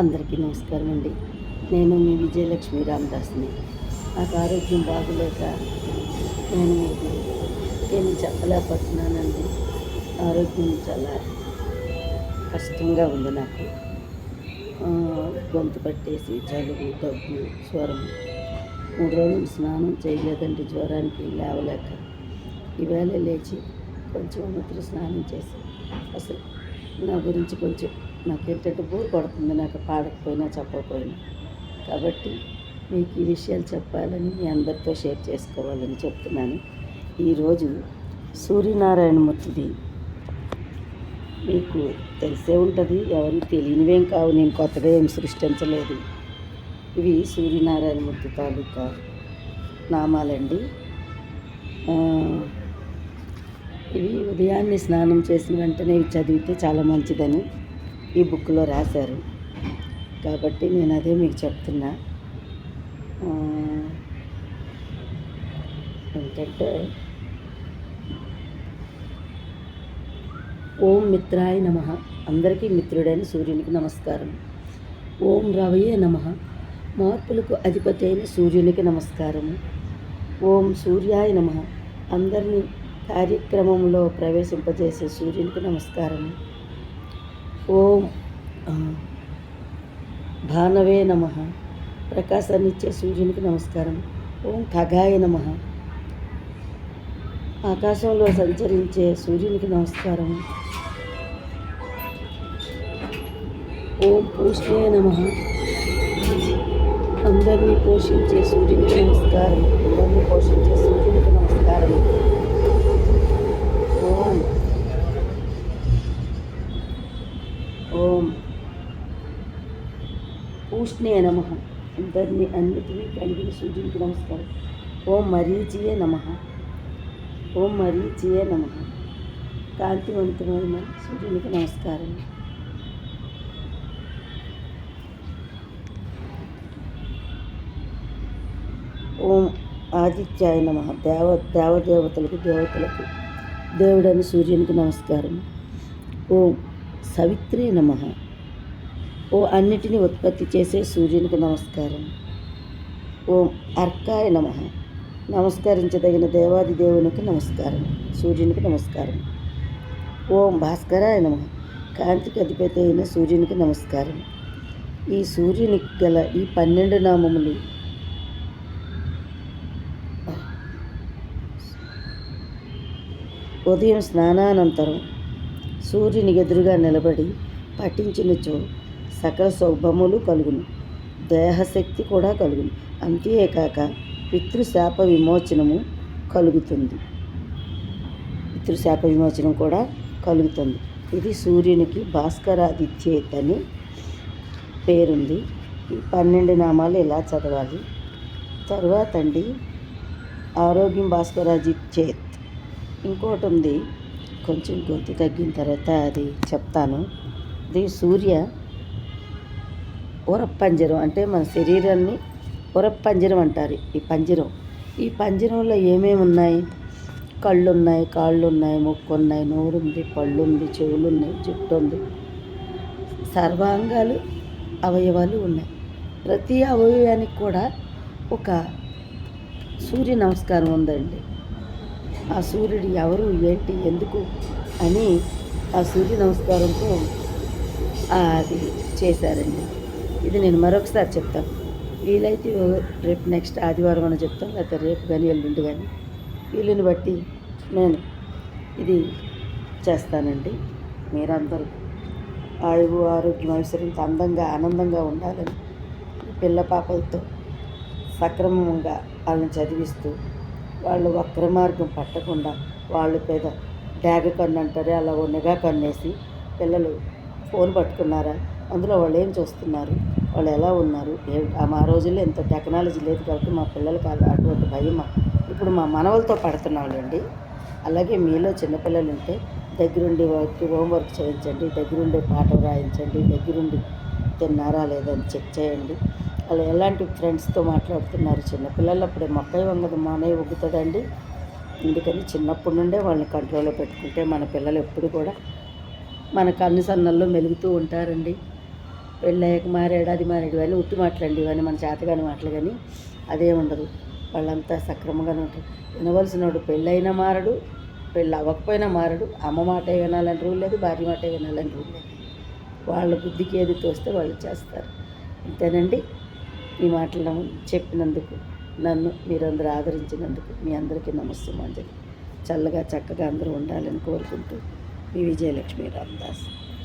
అందరికీ నమస్కారం అండి. నేను మీ విజయలక్ష్మి రామదాస్ని. నాకు ఆరోగ్యం బాగలేక నేను ఏమి చెప్పలేకపోతున్నానండి. ఆరోగ్యం చాలా కష్టంగా ఉంది నాకు. గొంతు పట్టేసి జలుబు దగ్గు జ్వరం మూడు రోజులు స్నానం చేయలేదండి జ్వరానికి లేవలేక. ఈవేళ లేచి కొంచెం అమ్మతులు స్నానం చేసి అసలు నా గురించి కొంచెం నాకు నాకేంటంటే బోర్ కొడుతుంది నాకు పాడకపోయినా చెప్పకపోయినా. కాబట్టి మీకు ఈ విషయాలు చెప్పాలని మీ అందరితో షేర్ చేసుకోవాలని చెప్తున్నాను. ఈరోజు సూర్యనారాయణమూర్తిది మీకు తెలిసే ఉంటుంది ఎవరికి తెలియనివేం కావు నేను కొత్తగా ఏం సృష్టించలేదు. ఇవి సూర్యనారాయణమూర్తి తాలూకా నామాలండి. ఇవి ఉదయాన్నే స్నానం చేసిన వెంటనే ఇవి చదివితే చాలా మంచిదని. ఈ బుక్లో రాశారు. కాబట్టి నేను అదే మీకు చెప్తున్నా. ఏంటంటే ఓం మిత్రాయ నమ. అందరికీ మిత్రుడైన సూర్యునికి నమస్కారం. ఓం రవయే నమ. మార్పులకు అధిపతి అయిన సూర్యునికి నమస్కారము ఓం సూర్యాయ నమ. అందరినీ కార్యక్రమంలో ప్రవేశింపజేసే సూర్యునికి నమస్కారము ఓం. భానవే నమ. ప్రకాశాన్నిచ్చే సూర్యునికి నమస్కారం. ఓం ఖగాయ నమ. ఆకాశంలో సంచరించే సూర్యునికి నమస్కారం. ఓం పూష్ణే నమ. అందరినీ పోషించే సూర్యునికి నమస్కారం. అందరినీ పోషించే సూర్యునికి నమస్కారం. పూష్ణే నమ. అందరినీ అన్నిటినీ కలిగిన సూర్యునికి నమస్కారం. ఓం మరీచియే నమ. ఓం మరీచియే నమ. కాంతివంతమైన సూర్యునికి నమస్కారం. ఓం ఆదిత్యాయ నమ. దేవ దేవదేవతలకు దేవతలకు దేవుడని సూర్యునికి నమస్కారం. ఓం సవిత్రే నమ. ఓ అన్నిటిని ఉత్పత్తి చేసే సూర్యునికి నమస్కారం. ఓం అర్కాయ నమ. నమస్కరించదగిన దేవాది దేవునికి నమస్కారం. సూర్యునికి నమస్కారం. ఓం భాస్కరాయ నమ. కాంతికి అధిపతి అయిన సూర్యునికి నమస్కారం. ఈ సూర్యునికి గల ఈ పన్నెండు నామములు ఉదయం స్నానానంతరం సూర్యుని ఎదురుగా నిలబడి పఠించినచో సకల శుభములు కలుగును. దేహశక్తి కూడా కలుగును. అంతేకాక పితృశాప విమోచనము కలుగుతుంది. పితృశాప విమోచనం కూడా కలుగుతుంది. ఇది సూర్యునికి భాస్కరాదిత్యేత్ అని పేరుంది. ఈ పన్నెండు నామాలు ఇలా చదవాలి? తర్వాత అండి ఆరోగ్యం భాస్కరాదిత్యేత్. ఇంకోటి ఉంది కొంచెం గొంతు తగ్గిన తర్వాత అది చెప్తాను. ఇది సూర్య ఉరప్పంజరం అంటే మన శరీరాన్ని ఉరప్పంజరం అంటారు ఈ పంజరం. ఈ పంజరంలో ఏమేమి ఉన్నాయి? కళ్ళు ఉన్నాయి కాళ్ళు ఉన్నాయి ముక్కు ఉన్నాయి నోరు ఉంది పళ్ళు ఉంది చెవులు ఉన్నాయి జుట్టు ఉంది సర్వాంగాలు అవయవాలు ఉన్నాయి. ప్రతి అవయవానికి కూడా ఒక సూర్య నమస్కారం ఉందండి. ఆ సూర్యుడు ఎవరు ఏంటి ఎందుకు అని ఆ సూర్య నమస్కారంతో అది చేశారండి. ఇది నేను మరొకసారి చెప్తాను. వీలైతే రేపు నెక్స్ట్ ఆదివారం అని చెప్తాను లేకపోతే రేపు కానీ ఎల్లుండి కానీ. వీలుని బట్టి నేను ఇది చేస్తానండి. మీరందరూ ఆయువు ఆరోగ్యం ఐశ్వర్యంతో అందంగా ఆనందంగా ఉండాలని పిల్ల పాపలతో సక్రమంగా వాళ్ళని చదివిస్తూ వాళ్ళు వక్ర మార్గం పట్టకుండా వాళ్ళు పేద డాగ కన్ను అంటారే అలా ఉండగా నిఘా కన్నేసి పిల్లలు ఫోన్ పట్టుకున్నారా అందులో వాళ్ళు ఏం చూస్తున్నారు? వాళ్ళు ఎలా ఉన్నారు? ఆ మా రోజుల్లో ఎంతో టెక్నాలజీ లేదు కాబట్టి మా పిల్లలకి అటువంటి భయం ఇప్పుడు మా మనవలతో పడుతున్నాళ్ళండి అలాగే మీలో చిన్నపిల్లలు ఉంటే దగ్గరుండి వారికి హోంవర్క్ చేయించండి దగ్గరుండి పాట రాయించండి దగ్గరుండి తిన్నారా లేదని చెక్ చేయండి. వాళ్ళు ఎలాంటి ఫ్రెండ్స్తో మాట్లాడుతున్నారు? చిన్నపిల్లలు అప్పుడే మొక్కై వంగదు మానే ఒగ్గుతుందండి అందుకని చిన్నప్పటి నుండే వాళ్ళని కంట్రోల్లో పెట్టుకుంటే మన పిల్లలు ఎప్పుడు కూడా మన కన్ను సన్నల్లో మెలుగుతూ ఉంటారండి. పెళ్ళయ్యాక మారాడు అది మారాడు ఇవన్నీ ఉత్తి మాట్లాడి ఇవన్నీ మన చేతగాని మాటలు కానీ అదే ఉండదు వాళ్ళంతా సక్రమంగానే ఉంటారు. వినవలసినోడు పెళ్ళైనా మారడు పెళ్ళి అవ్వకపోయినా మారడు అమ్మ మాట వినాలని రూల్ లేదు భార్య మాట వినాలని రూల్ లేదు. వాళ్ళ బుద్ధికి ఏది తోస్తే వాళ్ళు చేస్తారు. అంతేనండి. ఈ మాటలను చెప్పినందుకు నన్ను మీరందరూ ఆదరించినందుకు మీ అందరికీ నమస్తే మంజలి. చల్లగా చక్కగా అందరూ ఉండాలని కోరుకుంటూ మీ విజయలక్ష్మి రామదాస్.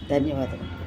ధన్యవాదములు.